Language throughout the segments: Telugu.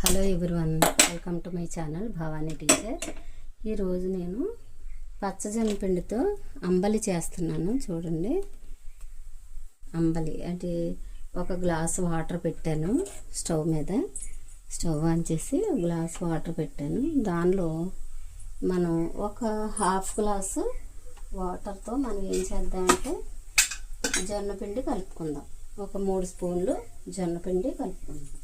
Hello everyone welcome to my channel Bhavani teacher. ఈరోజు నేను పచ్చజొన్న పిండితో అంబలి చేస్తున్నాను చూడండి. అంబలి అంటే ఒక గ్లాస్ వాటర్ పెట్టాను స్టవ్ మీద. స్టవ్ ఆన్ చేసి గ్లాస్ వాటర్ పెట్టాను. దానిలో మనం ఒక హాఫ్ గ్లాసు వాటర్తో మనం ఏం చేద్దామంటే జొన్నపిండి కలుపుకుందాం. ఒక మూడు స్పూన్లు జొన్నపిండి కలుపుకుందాం.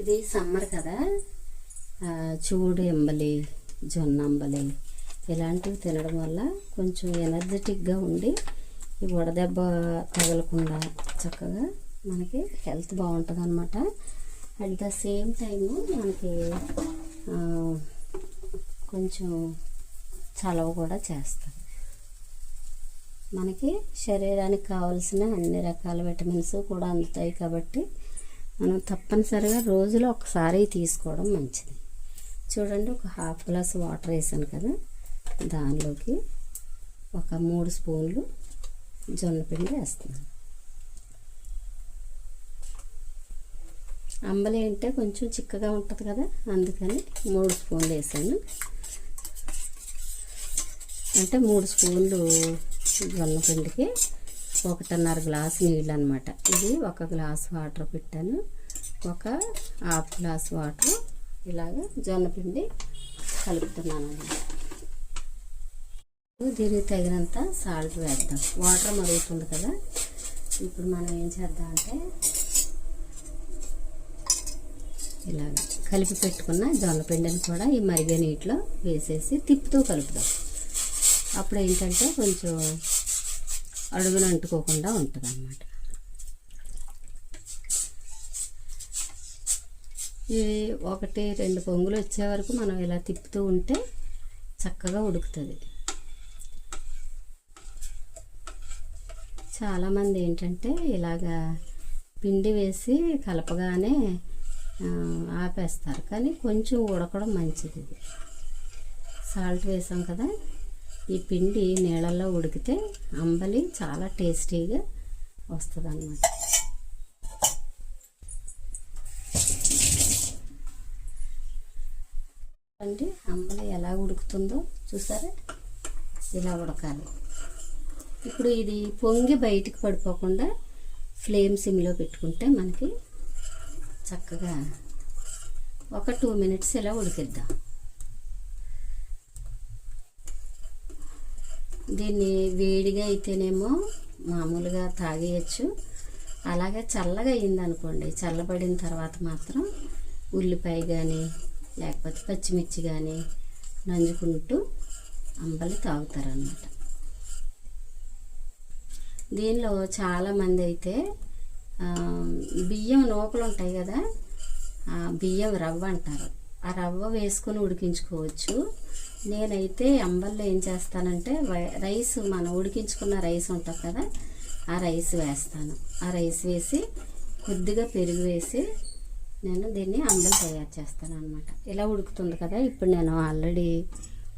ఇది సమ్మర్ కదా. చూడు ఎంబలి జొన్న అంబలి ఇలాంటివి తినడం వల్ల కొంచెం ఎనర్జెటిక్గా ఉండి ఈ వడదెబ్బ తగలకుండా చక్కగా మనకి హెల్త్ బాగుంటుంది అనమాట అట్ ద సేమ్ టైము మనకి కొంచెం చలవ కూడా చేస్తాం. మనకి శరీరానికి కావాల్సిన అన్ని రకాల విటమిన్స్ కూడా అందుతాయి కాబట్టి మనం తప్పనిసరిగా రోజులో ఒకసారి తీసుకోవడం మంచిది. చూడండి ఒక హాఫ్ గ్లాస్ వాటర్ వేసాను కదా. దానిలోకి ఒక మూడు స్పూన్లు జొన్నపిండి వేస్తాను వేస్తున్నాను. అంబలి అంటే కొంచెం చిక్కగా ఉంటుంది కదా అందుకని మూడు స్పూన్లు వేసాను. అంటే మూడు స్పూన్లు జొన్న పిండికి ఒకటిన్నర గ్లాస్ నీళ్ళు అనమాట ఇది ఒక గ్లాస్ వాటర్ పెట్టాను. ఒక హాఫ్ గ్లాస్ వాటర్ ఇలాగ జొన్నపిండి కలుపుతున్నాను అనమాట. దీనికి తగినంత సాల్ట్ వేద్దాం. వాటర్ మరుగుతుంది కదా. ఇప్పుడు మనం ఏం చేద్దాం అంటే ఇలాగ కలిపి పెట్టుకున్న జొన్నపిండిని కూడా ఈ మరిగే నీటిలో వేసేసి తిప్పుతూ కలుపుదాం. అప్పుడు ఏంటంటే కొంచెం అడుగున అంటుకోకుండా ఉంటుంది అన్నమాట ఇది ఒకటి రెండు పొంగులు వచ్చే వరకు మనం ఇలా తిప్పుతూ ఉంటే చక్కగా ఉడుకుతుంది. చాలామంది ఏంటంటే ఇలాగా పిండి వేసి కలపగానే ఆపేస్తారు. కానీ కొంచెం ఉడకడం మంచిది ఇది. సాల్ట్ వేసాం కదా ఈ పిండి నీళ్ళల్లో ఉడికితే అంబలి చాలా టేస్టీగా వస్తుంది అన్నమాట అంటే అంబలి ఎలా ఉడుకుతుందో చూసారా? ఇలా ఉడకాలి. ఇప్పుడు ఇది పొంగి బయటికి పడిపోకుండా ఫ్లేమ్ సిమ్లో పెట్టుకుంటే మనకి చక్కగా ఒక టూ మినిట్స్ ఇలా ఉడికిద్దాం. దీన్ని వేడిగా అయితేనేమో మామూలుగా తాగేయచ్చు. అలాగే చల్లగా అయింది అనుకోండి చల్లబడిన తర్వాత మాత్రం ఉల్లిపాయ కానీ లేకపోతే పచ్చిమిర్చి కానీ నంజుకుంటూ అంబలి తాగుతారనమాట దీనిలో చాలామంది అయితే బియ్యం నూకలు ఉంటాయి కదా బియ్యం రవ్వ అంటారు. ఆ రవ్వ వేసుకొని ఉడికించుకోవచ్చు. నేనైతే అంబల్లో ఏం చేస్తానంటే రైస్ మనం ఉడికించుకున్న రైస్ ఉంటుంది కదా ఆ రైస్ వేస్తాను. ఆ రైస్ వేసి కొద్దిగా పెరుగు వేసి నేను దీన్ని అంబలి తయారు చేస్తాను అనమాట ఇలా ఉడుకుతుంది కదా ఇప్పుడు నేను ఆల్రెడీ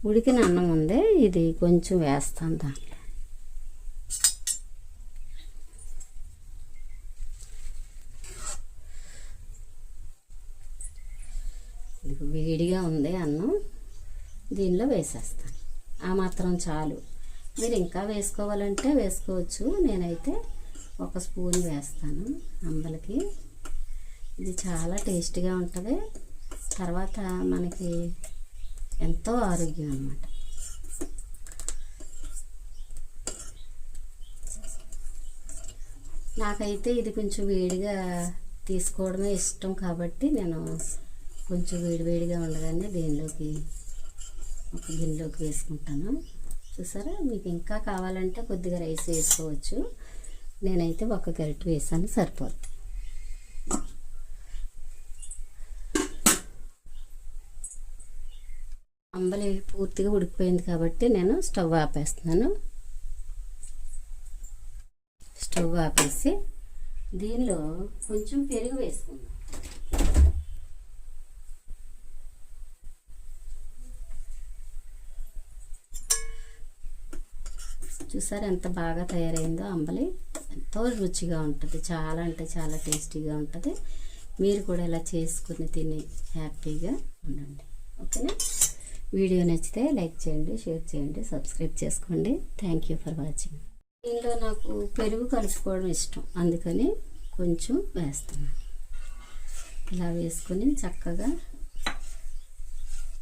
ఉడికిన అన్నం ఉంది ఇది కొంచెం వేస్తాను దాంట్లో. వేడిగా ఉంది అన్నం దీనిలో వేసేస్తాను. ఆ మాత్రం చాలు. మీరు ఇంకా వేసుకోవాలంటే వేసుకోవచ్చు. నేనైతే ఒక స్పూన్ వేస్తాను అంబలకి. ఇది చాలా టేస్టీగా ఉంటుంది. తర్వాత మనకి ఎంతో ఆరోగ్యం అన్నమాట. నాకైతే ఇది కొంచెం వేడిగా తీసుకోవడమే ఇష్టం కాబట్టి నేను కొంచెం వేడివేడిగా ఉండగానే దీనిలోకి? ఒక గిన్నెలోకి వేసుకుంటాను. చూసారా? మీకు ఇంకా కావాలంటే కొద్దిగా రైస్ వేసుకోవచ్చు. నేనైతే ఒక గరిటె వేసాను సరిపోద్ది. అంబలి పూర్తిగా ఉడికిపోయింది కాబట్టి నేను స్టవ్ ఆపేస్తున్నాను. స్టవ్ ఆపేసి దీనిలో కొంచెం పెరుగు వేసుకుందాం. చూసారు ఎంత బాగా తయారైందో అంబలి? ఎంతో రుచిగా ఉంటుంది. చాలా అంటే చాలా టేస్టీగా ఉంటుంది. మీరు కూడా ఇలా చేసుకుని తిని హ్యాపీగా ఉండండి. ఓకేనా? వీడియో నచ్చితే లైక్ చేయండి షేర్ చేయండి సబ్స్క్రైబ్ చేసుకోండి. థ్యాంక్ యూ ఫర్ వాచింగ్ దీనిలో నాకు పెరుగు కలుపుకోవడం ఇష్టం. అందుకని కొంచెం వేస్తాను ఇలా వేసుకొని చక్కగా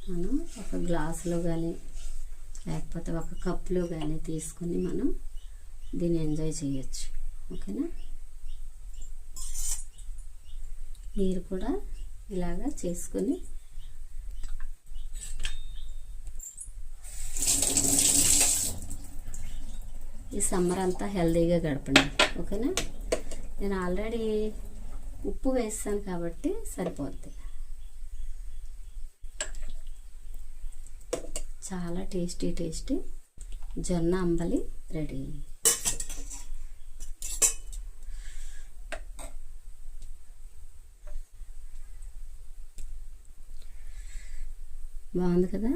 మనం ఒక గ్లాసులో కానీ లేకపోతే ఒక కప్లో కానీ తీసుకొని మనం దీన్ని ఎంజాయ్ చేయొచ్చు. ఓకేనా? మీరు కూడా ఇలాగా చేసుకొని ఈ సమ్మర్ అంతా హెల్తీగా గడపండి. ఓకేనా? నేను ఆల్రెడీ ఉప్పు వేస్తాను కాబట్టి సరిపోద్ది. చాలా టేస్టీ టేస్టీ జొన్న అంబలి రెడీ. బాగుంది కదా?